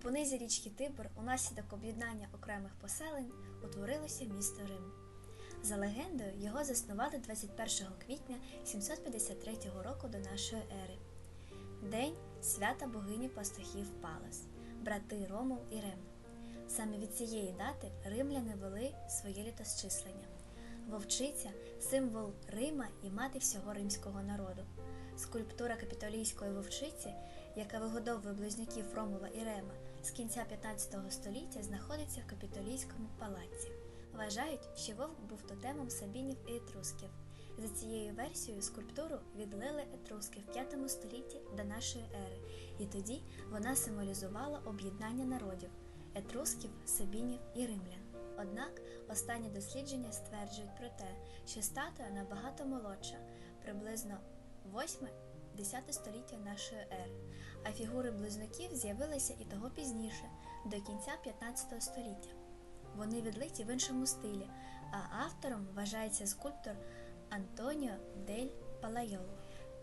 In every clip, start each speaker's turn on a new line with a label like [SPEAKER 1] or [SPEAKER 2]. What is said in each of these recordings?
[SPEAKER 1] понизі річки Тибр унаслідок об'єднання окремих поселень утворилося місто Рим. За легендою, його заснували 21 квітня 753 року до нашої ери. День свята богині пастухів Палес, брати Ромул і Рем. Саме від цієї дати римляни вели своє літосчислення. Вовчиця символ Рима і мати всього римського народу. Скульптура капітолійської вовчиці, яка вигодовує близнюків Ромула і Рема, з кінця 15 століття знаходиться в капітолійському палаці. Вважають, що вовк був тотемом сабінів і етрусків. За цією версією скульптуру відлили етруски в 5 столітті до нашої ери, і тоді вона символізувала об'єднання народів етрусків, сабінів і римлян. Однак останні дослідження стверджують про те, що статуя набагато молодша, приблизно 8-10 століття нашої ери, а фігури близнюків з'явилися і того пізніше, до кінця 15 століття. Вони відлиті в іншому стилі, а автором вважається скульптор Антоніо дель Палайоло.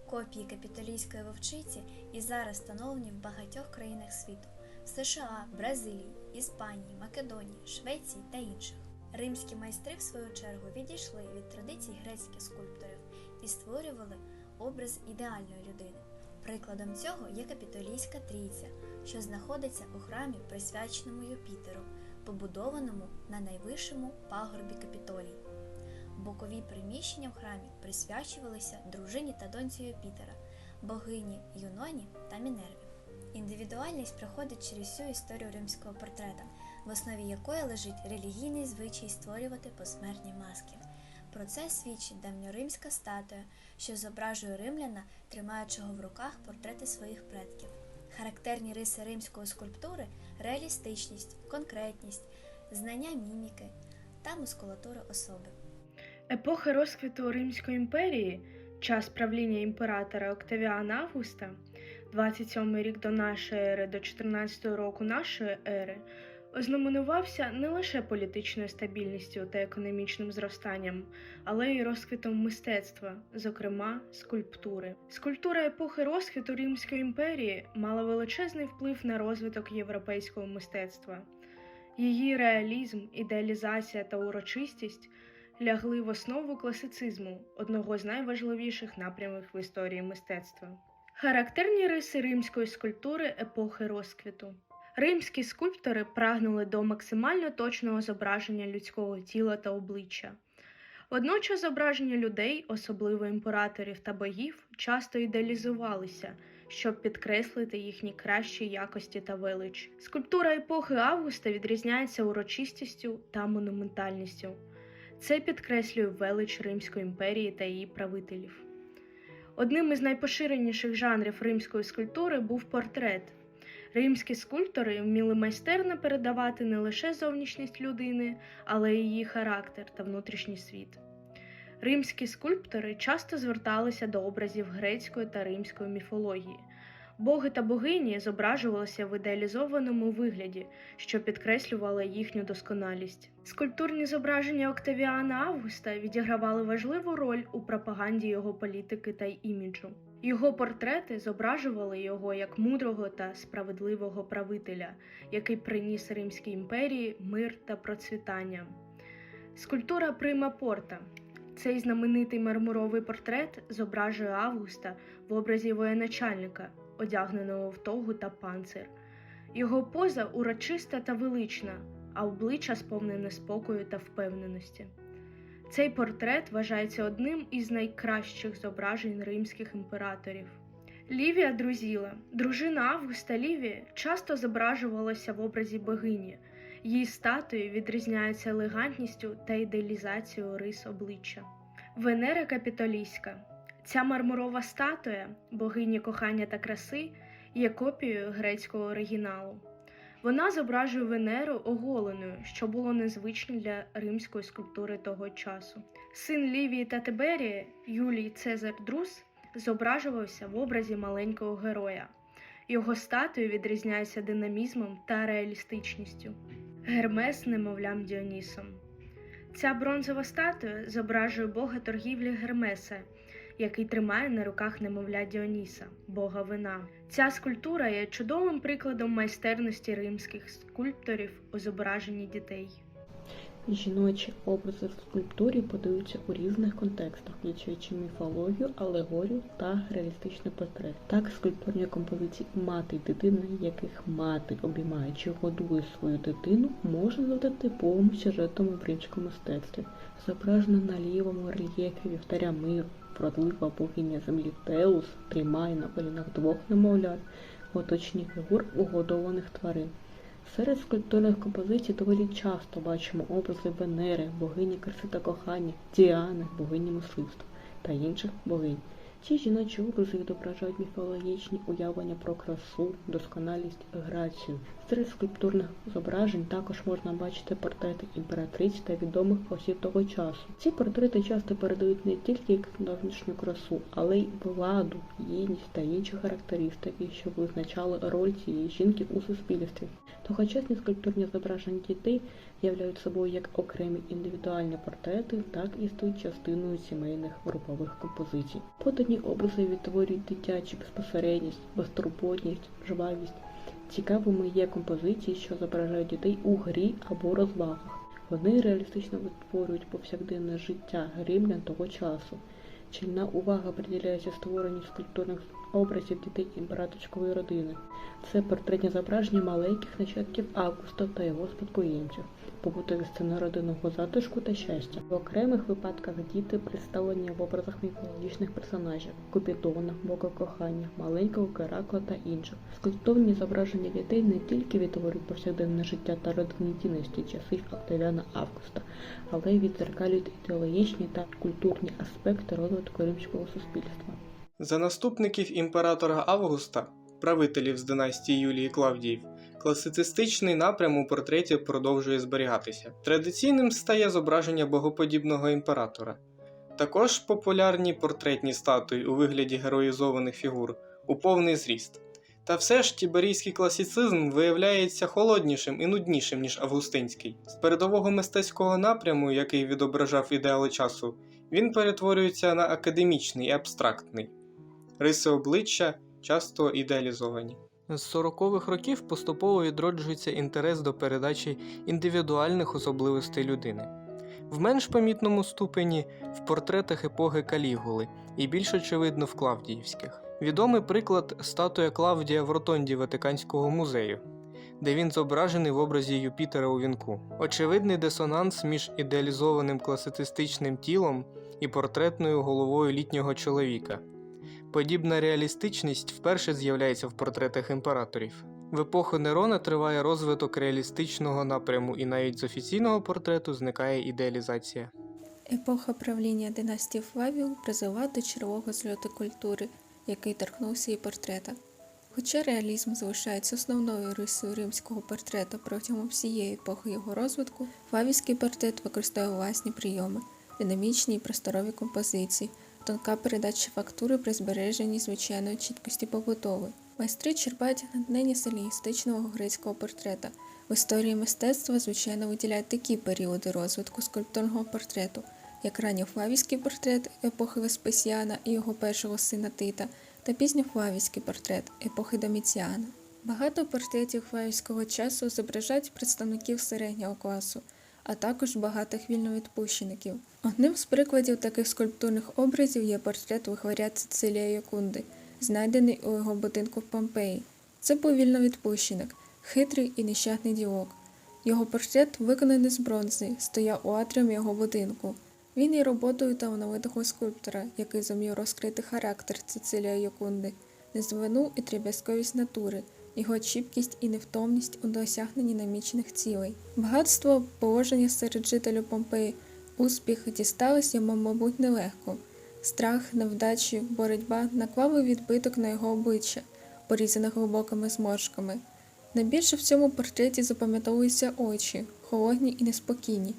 [SPEAKER 1] Копії капітолійської вовчиці і зараз встановлені в багатьох країнах світу США, Бразилії, Іспанії, Македонії, Швеції та інших. Римські майстри, в свою чергу, відійшли від традицій грецьких скульпторів і створювали образ ідеальної людини. Прикладом цього є капітолійська трійця, що знаходиться у храмі, присвяченому Юпітеру, побудованому на найвищому пагорбі Капітолій. Бокові приміщення в храмі присвячувалися дружині та доньці Юпітера, богині Юноні та Мінерві. Індивідуальність проходить через всю історію римського портрета, в основі якої лежить релігійний звичай створювати посмертні маски. Про це свідчить давньоримська статуя, що зображує римляна, тримаючого в руках портрети своїх предків. Характерні риси римської скульптури реалістичність, конкретність, знання міміки та мускулатури особи.
[SPEAKER 2] Епоха розквіту Римської імперії, час правління імператора Октавіана Августа, 27 рік до нашої ери до 14 року нашої ери, ознаменувався не лише політичною стабільністю та економічним зростанням, але й розквітом мистецтва, зокрема скульптури. Скульптура епохи розквіту Римської імперії мала величезний вплив на розвиток європейського мистецтва. Її реалізм, ідеалізація та урочистість лягли в основу класицизму, одного з найважливіших напрямів в історії мистецтва. Характерні риси римської скульптури епохи розквіту. Римські скульптори прагнули до максимально точного зображення людського тіла та обличчя. Водночас зображення людей, особливо імператорів та богів, часто ідеалізувалися, щоб підкреслити їхні кращі якості та велич. Скульптура епохи Августа відрізняється урочистістю та монументальністю. Це підкреслює велич Римської імперії та її правителів. Одним із найпоширеніших жанрів римської скульптури був портрет. Римські скульптори вміли майстерно передавати не лише зовнішність людини, але й її характер та внутрішній світ. Римські скульптори часто зверталися до образів грецької та римської міфології. Боги та богині зображувалися в ідеалізованому вигляді, що підкреслювало їхню досконалість. Скульптурні зображення Октавіана Августа відігравали важливу роль у пропаганді його політики та іміджу. Його портрети зображували його як мудрого та справедливого правителя, який приніс Римській імперії мир та процвітання. Скульптура Прима Порта цей знаменитий мармуровий портрет зображує Августа в образі воєначальника, одягненого в тогу та панцир. Його поза урочиста та велична, а обличчя сповнене спокою та впевненості. Цей портрет вважається одним із найкращих зображень римських імператорів. Лівія Друзіла, дружина Августа Лівії, часто зображувалася в образі богині. Її статуї відрізняються елегантністю та ідеалізацією рис обличчя. Венера Капітолійська. Ця мармурова статуя, богині кохання та краси, є копією грецького оригіналу. Вона зображує Венеру оголеною, що було незвично для римської скульптури того часу. Син Лівії та Тиберія, Юлій Цезар Друз, зображувався в образі маленького героя. Його статуї відрізняються динамізмом та реалістичністю. Гермес немовлям Діонісом. Ця бронзова статуя зображує бога торгівлі Гермеса, який тримає на руках немовля Діоніса, бога вина. Ця скульптура є чудовим прикладом майстерності римських скульпторів у зображенні дітей.
[SPEAKER 3] Жіночі образи в скульптурі подаються у різних контекстах, включаючи міфологію, алегорію та реалістичний портрет. Так, скульптурні композиції мати й дитина, яких мати, обіймаючи, годує свою дитину, може стати типовим сюжетом в римському мистецтві. Зображена на лівому рельєфі вівтаря миру, вродлива богиня землі Теус тримає на колінах двох немовлят, оточні фігур угодованих тварин. Серед скульптурних композицій доволі часто бачимо образи Венери, богині краси та кохання, Діани, богині мисливства та інших богинь. Ці жіночі образи відображають міфологічні уявлення про красу, досконалість, грацію. Серед скульптурних зображень також можна бачити портрети імператриць та відомих осіб того часу. Ці портрети часто передають не тільки зовнішню красу, але й владу, гідність та інші характеристики, що визначали роль цієї жінки у суспільстві. Тогочасні скульптурні зображення дітей являють собою як окремі індивідуальні портрети, так і стають частиною сімейних групових композицій. Подані образи відтворюють дитячу безпосередність, безтурботність, жвавість. Цікавими є композиції, що зображають дітей у грі або розвагах. Вони реалістично відтворюють повсякденне життя римлян того часу. Чільна увага приділяється створенню скульптурних образів дітей імператорської родини. Це портретні зображення маленьких нащадків Августа та його спадкоємців, побутові сцени родинного затишку та щастя. В окремих випадках діти представлені в образах міфологічних персонажів Купідона, Бога кохання, маленького Геракла та інших. Скульптурні зображення дітей не тільки відтворюють повсякденне життя та родинні цінності часів Октавіана Августа, але й відзеркалюють ідеологічні та культурні аспекти розвитку римського суспільства.
[SPEAKER 4] За наступників імператора Августа, правителів з династії Юлії Клавдіїв, класицистичний напрям у портреті продовжує зберігатися. Традиційним стає зображення богоподібного імператора. Також популярні портретні статуї у вигляді героїзованих фігур у повний зріст. Та все ж тіберійський класицизм виявляється холоднішим і нуднішим, ніж августинський. З передового мистецького напряму, який відображав ідеали часу, він перетворюється на академічний і абстрактний. Риси обличчя часто ідеалізовані. З 40-х років поступово відроджується інтерес до передачі індивідуальних особливостей людини. В менш помітному ступені в портретах епохи Калігули і більш очевидно в Клавдіївських. Відомий приклад статуя Клавдія в ротонді Ватиканського музею, де він зображений в образі Юпітера у вінку. Очевидний дисонанс між ідеалізованим класицистичним тілом і портретною головою літнього чоловіка. Подібна реалістичність вперше з'являється в портретах імператорів. В епоху Нерона триває розвиток реалістичного напряму, і навіть з офіційного портрету зникає ідеалізація.
[SPEAKER 5] Епоха правління династії Флавіл призвела до червого зльоту культури, який торкнувся і портрета. Хоча реалізм залишається основною рисою римського портрета протягом всієї епохи його розвитку, флавівський портрет використовує власні прийоми, динамічні і просторові композиції, тонка передача фактури при збереженні звичайної чіткості побутової. Майстри черпають натхнення стилістичного грецького портрета. В історії мистецтва звичайно виділяють такі періоди розвитку скульптурного портрету, як ранньофлавійський портрет епохи Веспасіана і його першого сина Тита, та пізньофлавійський портрет епохи Доміціана. Багато портретів флавівського часу зображають представників середнього класу, а також багатих вільновідпущеників. Одним з прикладів таких скульптурних образів є портрет вихваря Цицилія Якунди, знайдений у його будинку в Помпеї. Це був вільновідпущеник, хитрий і нещасний дівок. Його портрет, виконаний з бронзи, стояв у атріумі його будинку. Він є роботою талановитого скульптора, який зумів розкрити характер Цицилія Якунди, незвину і тріб'язковість натури, його чіпкість і невтомність у досягненні намічених цілей. Багатство положення серед жителів Помпеї, успіх дістались йому, мабуть, нелегко. Страх, невдачі, боротьба наклали відбиток на його обличчя, порізане глибокими зморшками. Найбільше в цьому портреті запам'ятовуються очі, холодні і неспокійні.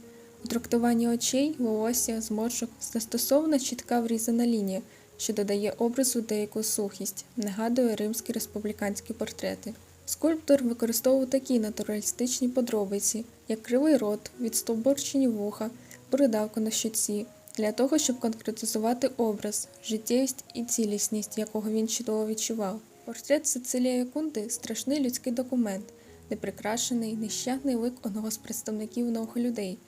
[SPEAKER 5] У трактуванні очей, волосся, зморшок застосована чітка врізана лінія, що додає образу деяку сухість, нагадує римські республіканські портрети. Скульптор використовував такі натуралістичні подробиці, як кривий рот, відстовбурчені вуха, бородавка на щоці, для того, щоб конкретизувати образ, життєвість і цілісність, якого він чудово відчував. Портрет Цицилія Якунти страшний людський документ, неприкрашений, нещадний лик одного з представників людей.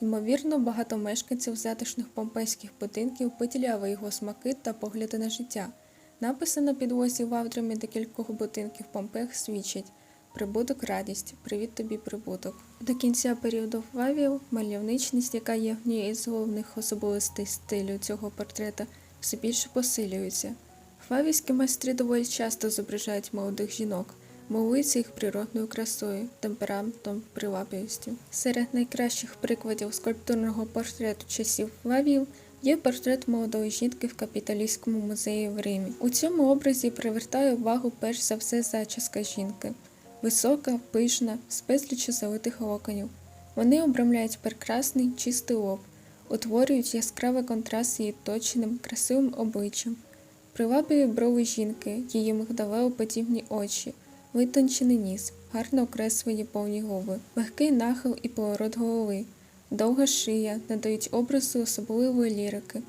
[SPEAKER 5] Ймовірно, багато мешканців затишних помпейських будинків поділяли його смаки та погляди на життя. Написи на підлозі вавдрами декількох будинків Помпех свідчать прибуток радість, привіт тобі прибуток. До кінця періоду Флавів мальовничність, яка є однією з головних особливостей стилю цього портрета, все більше посилюється. Флавівські майстри доволі часто зображають молодих жінок, милуються їх природною красою, темпераментом, привабливістю. Серед найкращих прикладів скульптурного портрету часів Флавів є портрет молодої жінки в капіталістському музеї в Римі. У цьому образі привертає увагу перш за все зачіска жінки. Висока, пишна, з безліччю залитих локонів. Вони обрамляють прекрасний чистий лоб, утворюють яскравий контраст з її точним, красивим обличчям. Привабливі брови жінки, її мигдалеоподібні очі, витончений ніс, гарно окреслені повні губи, легкий нахил і поворот голови, довга шия надають образу особливої лірики.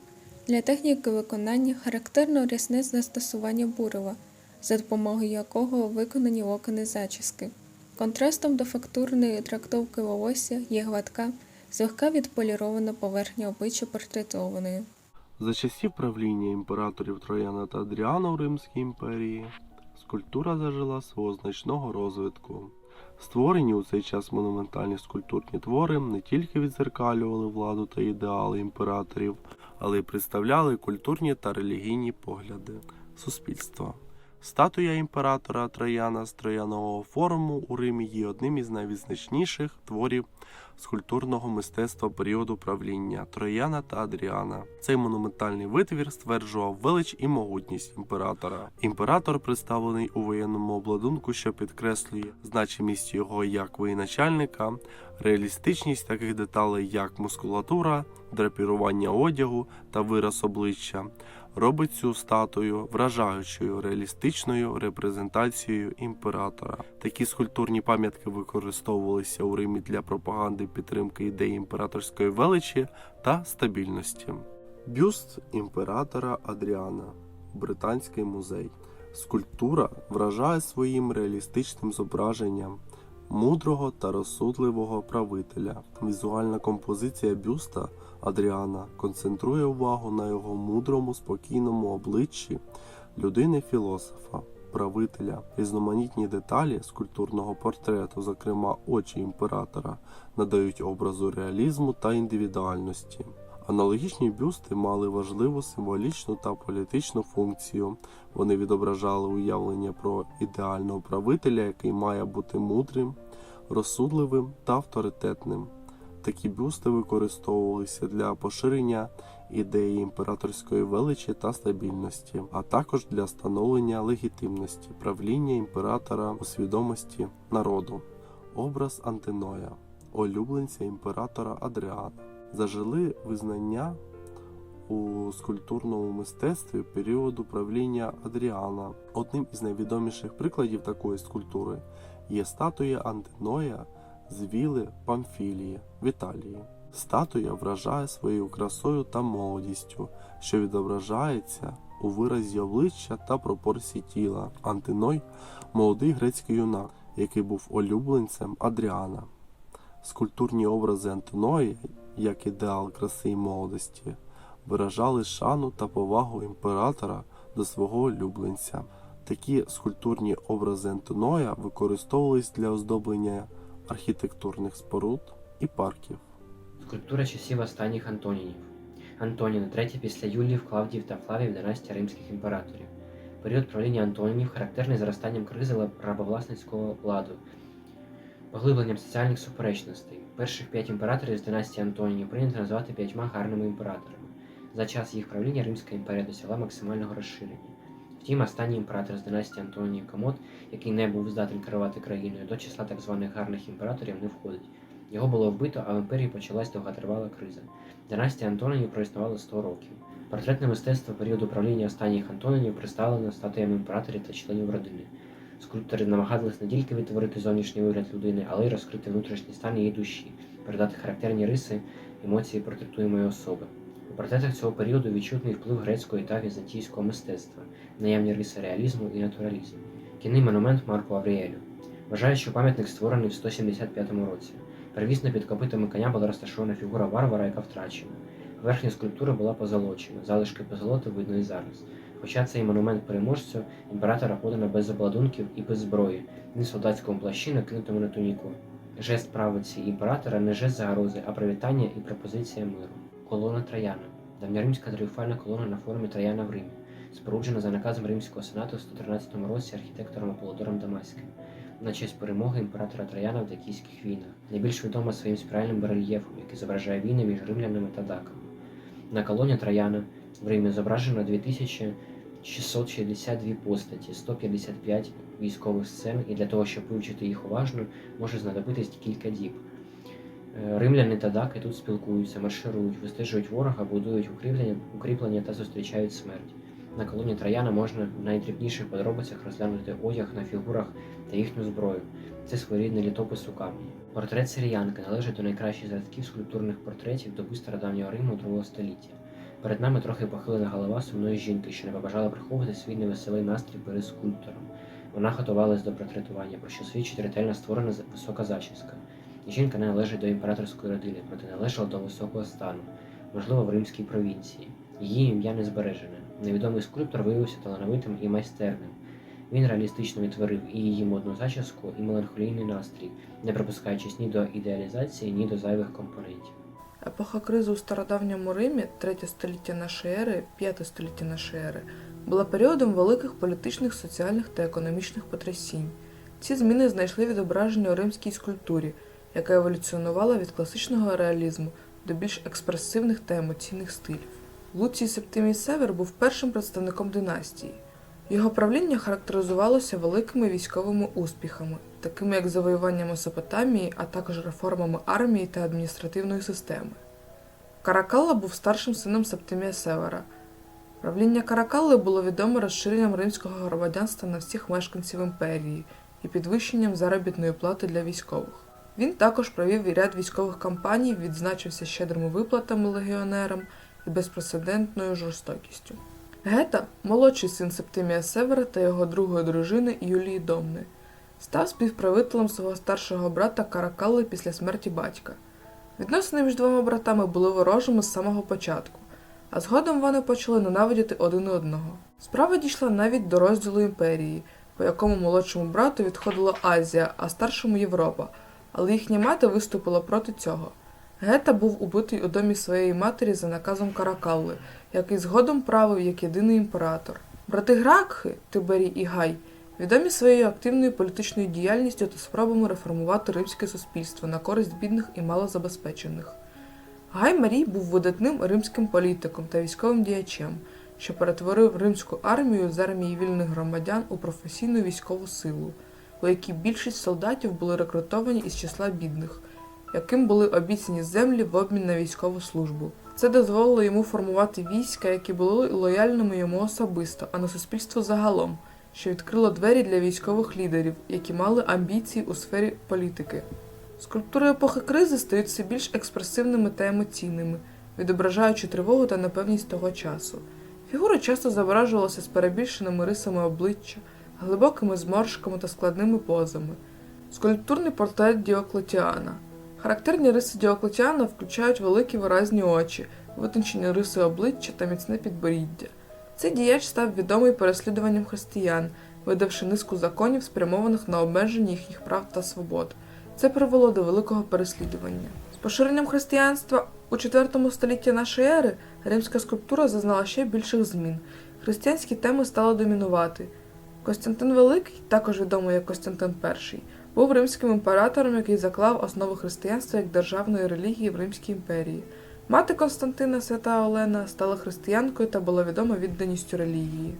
[SPEAKER 5] Для техніки виконання характерно рясне застосування бурева, за допомогою якого виконані локони зачіски. Контрастом до фактурної трактовки волосся є гладка, злегка відполірована поверхня обличчя портретованої.
[SPEAKER 6] За часів правління імператорів Трояна та Адріана у Римській імперії скульптура зажила свого значного розвитку. Створені у цей час монументальні скульптурні твори не тільки відзеркалювали владу та ідеали імператорів, але й представляли культурні та релігійні погляди суспільства. Статуя імператора Трояна з Троянового форуму у Римі є одним із найвизначніших творів скульптурного мистецтва періоду правління Трояна та Адріана. Цей монументальний витвір стверджував велич і могутність імператора. Імператор представлений у воєнному обладунку, що підкреслює значимість його як воєначальника, реалістичність таких деталей, як мускулатура, драпірування одягу та вираз обличчя. Робить цю статую вражаючою реалістичною репрезентацією імператора. Такі скульптурні пам'ятки використовувалися у Римі для пропаганди підтримки ідеї імператорської величі та стабільності. Бюст імператора Адріана, Британський музей. Скульптура вражає своїм реалістичним зображенням мудрого та розсудливого правителя. Візуальна композиція бюста Адріана концентрує увагу на його мудрому, спокійному обличчі людини-філософа, правителя. Різноманітні деталі скульптурного портрету, зокрема очі імператора, надають образу реалізму та індивідуальності. Аналогічні бюсти мали важливу символічну та політичну функцію. Вони відображали уявлення про ідеального правителя, який має бути мудрим, розсудливим та авторитетним. Такі бюсти використовувалися для поширення ідеї імператорської величі та стабільності, а також для становлення легітимності правління імператора у свідомості народу. Образ Антиноя, улюбленця імператора Адріана, зажили визнання у скульптурному мистецтві періоду правління Адріана. Одним із найвідоміших прикладів такої скульптури є статуя Антиноя з віли Памфілії в Італії. Статуя вражає своєю красою та молодістю, що відображається у виразі обличчя та пропорції тіла. Антиной молодий грецький юнак, який був улюбленцем Адріана. Скульптурні образи Антиної, як ідеал краси і молодості, виражали шану та повагу імператора до свого улюбленця. Такі скульптурні образи Антиноя використовувались для оздоблення архітектурних споруд і парків.
[SPEAKER 7] Скульптура часів останніх Антонінів. Антоніна, третя після Юліїв, Клавдіїв та Флавів династія римських імператорів. Період правління Антонінів характерний зростанням кризи рабовласницького ладу, поглибленням соціальних суперечностей. Перших п'ять імператорів з династії Антонінів прийнято називати п'ятьма гарними імператорами. За час їх правління Римська імперія досягла максимального розширення. Втім, останній імператор з династії Антонінів Комод, який не був здатен керувати країною, до числа так званих гарних імператорів не входить. Його було вбито, а в імперії почалась довготривала криза. Династія Антонінів проіснувала 100 років. Портретне мистецтво періоду правління останніх Антонінів представлено статуями імператорів та членів родини. Скульптори намагались не тільки відтворити зовнішній вигляд людини, але й розкрити внутрішній стан її душі, передати характерні риси, емоції портретуємої особи. У портретах цього періоду відчутний вплив грецького та візантійського мистецтва, наявні риси реалізму і натуралізму. Кінний монумент Марку Авріелю. Вважають, що пам'ятник створений в 175 році. Первісно під копитами коня була розташована фігура варвара, яка втрачена. Верхня скульптура була позолочена, залишки позолоти видно і зараз. Хоча цей монумент переможцю імператора подано без обладунків і без зброї, в солдатському плащі, накинутому на туніку. Жест правиці імператора не жест загрози, а привітання і пропозиція миру. Колона Трояна. Давньоримська тріумфальна колона на форумі Трояна в Римі, споруджена за наказом Римського сенату в 113 році архітектором Аполлодором Дамаським на честь перемоги імператора Трояна в Дакійських війнах. Найбільш відома своїм спіральним барельєфом, який зображає війни між римлянами та даками. На колоні Трояна в Римі зображено 2662 постаті, 155 військових сцен, і для того, щоб вивчити їх уважно, може знадобитись кілька діб. Е, Римляни та даки тут спілкуються, марширують, вистежують ворога, будують укріплення, укріплення та зустрічають смерть. На колоні Трояна можна в найдрібніших подробицях розглянути одяг на фігурах та їхню зброю. Це своєрідний літопис у камені. Портрет сиріянки належить до найкращих зразків скульптурних портретів доби стародавнього Риму другого століття. Перед нами трохи похилена голова сумної жінки, що не побажала приховувати свій невеселий настрій перед скульптором. Вона готувалась до портретування, про що свідчить ретельно створена висока зачіска. Жінка не належить до імператорської родини, проте належала до високого стану, можливо, в римській провінції. Її ім'я не збережене. Невідомий скульптор виявився талановитим і майстерним. Він реалістично відтворив і її модну зачіску, і меланхолійний настрій, не припускаючись ні до ідеалізації, ні до зайвих компонентів.
[SPEAKER 8] Епоха кризи у стародавньому Римі, 3 століття нашої ери, 5 століття нашої ери, була періодом великих політичних, соціальних та економічних потрясінь. Ці зміни знайшли відображення у римській скульптурі, яка еволюціонувала від класичного реалізму до більш експресивних та емоційних стилів. Луцій Септимій Север був першим представником династії. Його правління характеризувалося великими військовими успіхами, такими як завоювання Месопотамії, а також реформами армії та адміністративної системи. Каракалла був старшим сином Септимія Севера. Правління Каракалли було відоме розширенням римського громадянства на всіх мешканців імперії і підвищенням заробітної плати для військових. Він також провів ряд військових кампаній, відзначився щедрими виплатами легіонерам і безпрецедентною жорстокістю. Гета, молодший син Септимія Севера та його другої дружини Юлії Домни, став співправителем свого старшого брата Каракалли після смерті батька. Відносини між двома братами були ворожими з самого початку, а згодом вони почали ненавидіти один одного. Справа дійшла навіть до розділу імперії, по якому молодшому брату відходила Азія, а старшому Європа, але їхня мати виступила проти цього. Гета був убитий у домі своєї матері за наказом Каракалли, який згодом правив як єдиний імператор. Брати Гракхи, Тиберій і Гай, відомі своєю активною політичною діяльністю та спробами реформувати римське суспільство на користь бідних і малозабезпечених. Гай Марій був видатним римським політиком та військовим діячем, що перетворив римську армію з армії вільних громадян у професійну військову силу, у якій більшість солдатів були рекрутовані із числа бідних, яким були обіцяні землі в обмін на військову службу. Це дозволило йому формувати війська, які були лояльними йому особисто, а не суспільству загалом, що відкрило двері для військових лідерів, які мали амбіції у сфері політики. Скульптури епохи кризи стають все більш експресивними та емоційними, відображаючи тривогу та непевність того часу. Фігури часто зображувалися з перебільшеними рисами обличчя, глибокими зморшками та складними позами. Скульптурний портрет Діоклетіана. Характерні риси Діоклетіана включають великі виразні очі, витончені риси обличчя та міцне підборіддя. Цей діяч став відомий переслідуванням християн, видавши низку законів, спрямованих на обмеження їхніх прав та свобод. Це привело до великого переслідування. З поширенням християнства у IV столітті нашої ери римська скульптура зазнала ще більших змін. Християнські теми стали домінувати. Костянтин Великий, також відомий як Костянтин І, був римським імператором, який заклав основи християнства як державної релігії в Римській імперії. Мати Константина, свята Олена, стала християнкою та була відома відданістю релігії.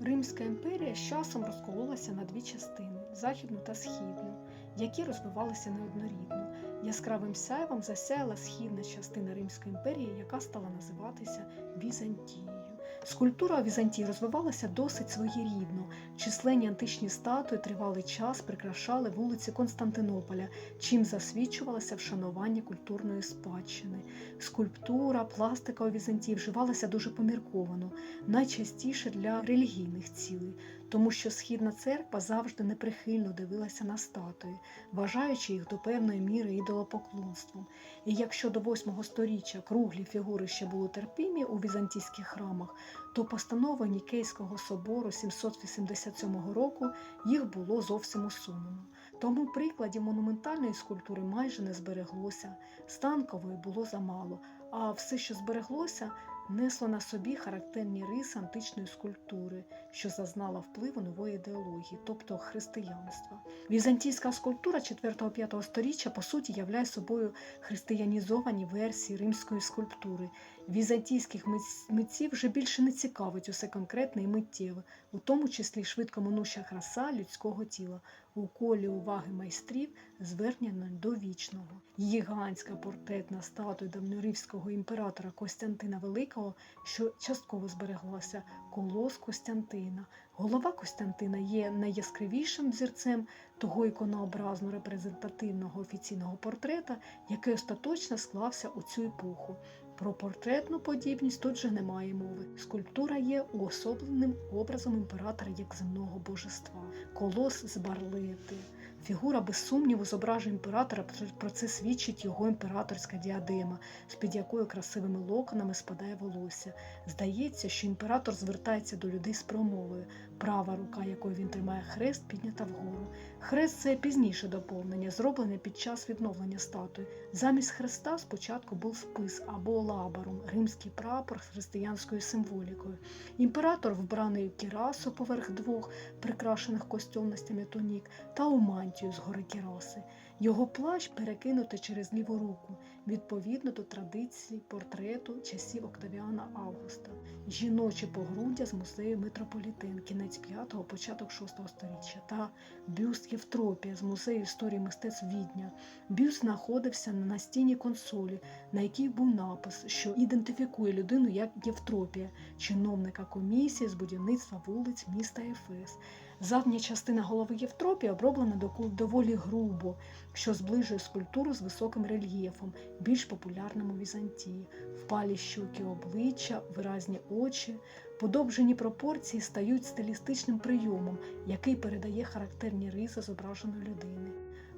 [SPEAKER 9] Римська імперія з часом розкололася на дві частини західну та східну, які розвивалися неоднорідно. Яскравим сяйвом засяяла східна частина Римської імперії, яка стала називатися Візантією. Скульптура у Візантії розвивалася досить своєрідно. Численні античні статуї тривалий час прикрашали вулиці Константинополя, чим засвідчувалося вшанування культурної спадщини. Скульптура, пластика у Візантії вживалася дуже помірковано, найчастіше для релігійних цілей, тому що східна церква завжди неприхильно дивилася на статуї, вважаючи їх до певної міри ідолопоклонством. І якщо до 8 сторіччя круглі фігури ще були терпімі у візантійських храмах, то постанова Нікейського собору 787 року їх було зовсім усунено. Тому прикладів монументальної скульптури майже не збереглося, станкової було замало, а все, що збереглося, несло на собі характерні риси античної скульптури, що зазнала впливу нової ідеології, тобто християнства. Візантійська скульптура 4-5 століття по суті являє собою християнізовані версії римської скульптури. Візантійських митців вже більше не цікавить усе конкретне і миттєве, у тому числі швидко минуща краса людського тіла, у колі уваги майстрів звернена до вічного. Гігантська портретна статуя давньоривського імператора Костянтина Великого, що частково збереглася, колос Костянтина. Голова Костянтина є найяскравішим взірцем того іконообразно репрезентативного офіційного портрета, який остаточно склався у цю епоху. Про портретну подібність тут же немає мови. Скульптура є уособленим образом імператора як земного божества. Колос з барлети. Фігура без сумніву зображує імператора, про це свідчить його імператорська діадема, з-під якою красивими локонами спадає волосся. Здається, що імператор звертається до людей з промовою, права рука, якою він тримає хрест, піднята вгору. Хрест це пізніше доповнення, зроблене під час відновлення статуї. Замість хреста спочатку був спис або лабарум, римський прапор з християнською символікою. Імператор вбраний у кірасу поверх двох, прикрашених костюмностями тунік, та у мантію з гори кіроси. Його плащ перекинути через ліву руку, відповідно до традицій портрету часів Октавіана Августа. Жіночі погруддя з музею Метрополітен, кінець 5-го, початок 6-го століття, та бюст Євтропія з музею історії мистецтв Відня. Бюст знаходився на настінній консолі, на якій був напис, що ідентифікує людину як Євтропія, чиновника комісії з будівництва вулиць міста Ефес. Задня частина голови Євтропії оброблена доволі грубо, що зближує скульптуру з високим рельєфом, більш популярним у Візантії. Впалі щуки обличчя, виразні очі, подовжені пропорції стають стилістичним прийомом, який передає характерні риси зображеної людини.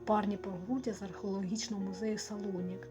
[SPEAKER 9] Парні погруддя з археологічного музею Салонік.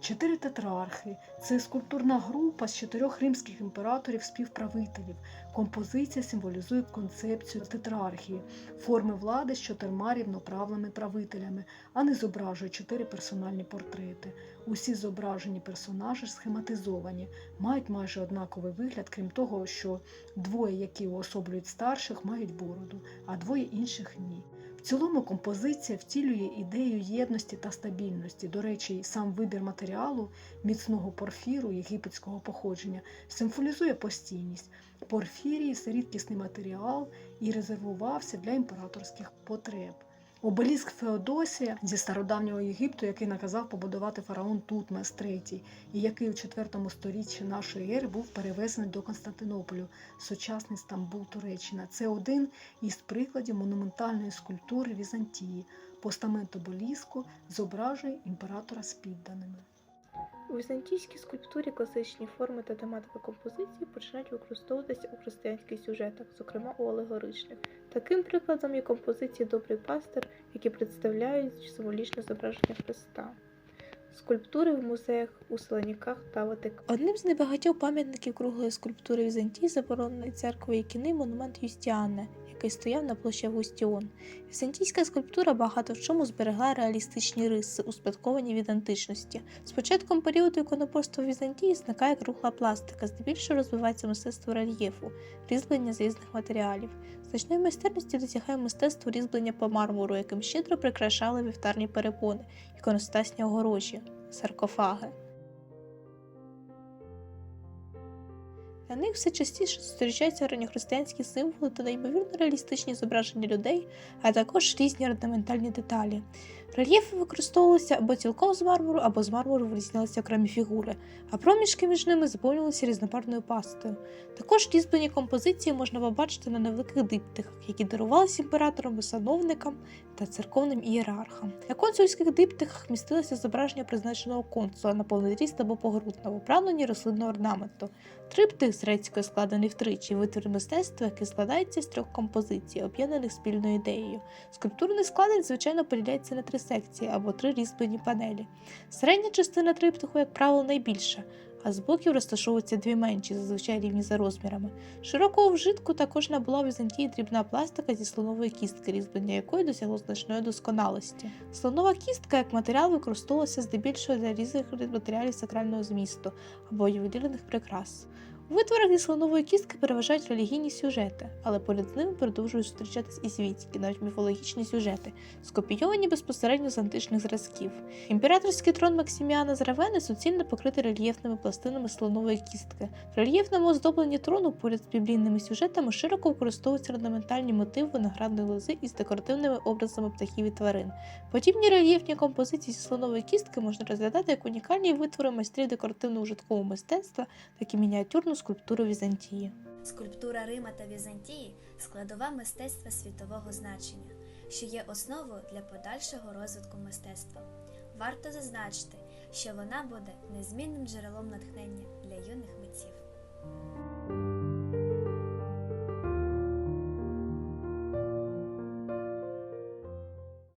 [SPEAKER 9] Чотири тетрархи це скульптурна група з чотирьох римських імператорів співправителів. Композиція символізує концепцію тетрархії, форми влади з чотирма рівноправними правителями, а не зображує чотири персональні портрети. Усі зображені персонажі схематизовані, мають майже однаковий вигляд, крім того, що двоє, які уособлюють старших, мають бороду, а двоє інших ні. В цілому композиція втілює ідею єдності та стабільності. До речі, сам вибір матеріалу міцного порфіру єгипетського походження символізує постійність. Порфірій це рідкісний матеріал і резервувався для імператорських потреб. Обеліск Феодосія зі стародавнього Єгипту, який наказав побудувати фараон Тутмес III, і який у IV сторіччі нашої ери був перевезений до Константинополю, сучасний Стамбул, Туреччина. Це один із прикладів монументальної скульптури Візантії. Постамент обеліску зображує імператора з підданими.
[SPEAKER 2] У візантійській скульптурі класичні форми та тематика композиції починають використовуватися у християнських сюжетах, зокрема у алегоричних. Таким прикладом є композиції Добрий пастир, які представляють символічне зображення Христа. Скульптури в музеях у Селеніках та Ватикані. Одним з небагатьох пам'ятників круглої скульптури Візантії забороненої церкви кіни монумент Юстіана, який стояв на площі Августіон. Візантійська скульптура багато в чому зберегла реалістичні риси, успадковані від античності. З початком періоду іконоборства в Візантії зникає кругла пластика, здебільшого розвивається мистецтво рельєфу, різьблення з різних матеріалів. Значної майстерності досягає мистецтво різьблення по мармуру, яким щедро прикрашали вівтарні перепони, іконостасні огорожі, саркофаги.
[SPEAKER 10] На них все частіше зустрічаються ранньохристиянські символи та неймовірно реалістичні зображення людей, а також різні орнаментальні деталі. Рельєфи використовувалися або цілком з мармуру, або з мармуру вирізнялися окремі фігури, а проміжки між ними заповнювалися різнобарвною пастою. Також різьблені композиції можна побачити на невеликих диптихах, які дарувалися імператорам сановникам та церковним ієрархам. На консульських диптихах містилося зображення призначеного консула на повний ріст або погрудно в оправленні рослинного орнаменту. Триптих з грецької складений втричі, витвір мистецтва, який складається з трьох композицій, об'єднаних спільною ідеєю. Скульптурний складень, звичайно, поділяється на три секції або три різьблені панелі. Середня частина триптиху, як правило, найбільша, а з боків розташовуються дві менші, зазвичай рівні за розмірами. Широкого вжитку також набула в Візантії дрібна пластика зі слонової кістки, різьблення якої досягло значної досконалості. Слонова кістка як матеріал використовувалася здебільшого для різних матеріалів сакрального змісту або ювелірних прикрас. У витворах зі слонової кістки переважають релігійні сюжети, але поряд з ними продовжують зустрічатись і світські, навіть міфологічні сюжети, скопійовані безпосередньо з античних зразків. Імператорський трон Максиміана з Равени суцільно покритий рельєфними пластинами слонової кістки. В рельєфному оздобленні трону поряд з біблійними сюжетами широко використовуються орнаментальні мотиви виноградної лози із декоративними образами птахів і тварин. Подібні рельєфні композиції зі слонової кістки можна розглядати як унікальні витвори майстрів декоративно-ужиткового мистецтва, так і мініатюрну скульптуру Візантії.
[SPEAKER 1] Скульптура Рима та Візантії складова мистецтва світового значення, що є основою для подальшого розвитку мистецтва. Варто зазначити, що вона буде незмінним джерелом натхнення для юних митців.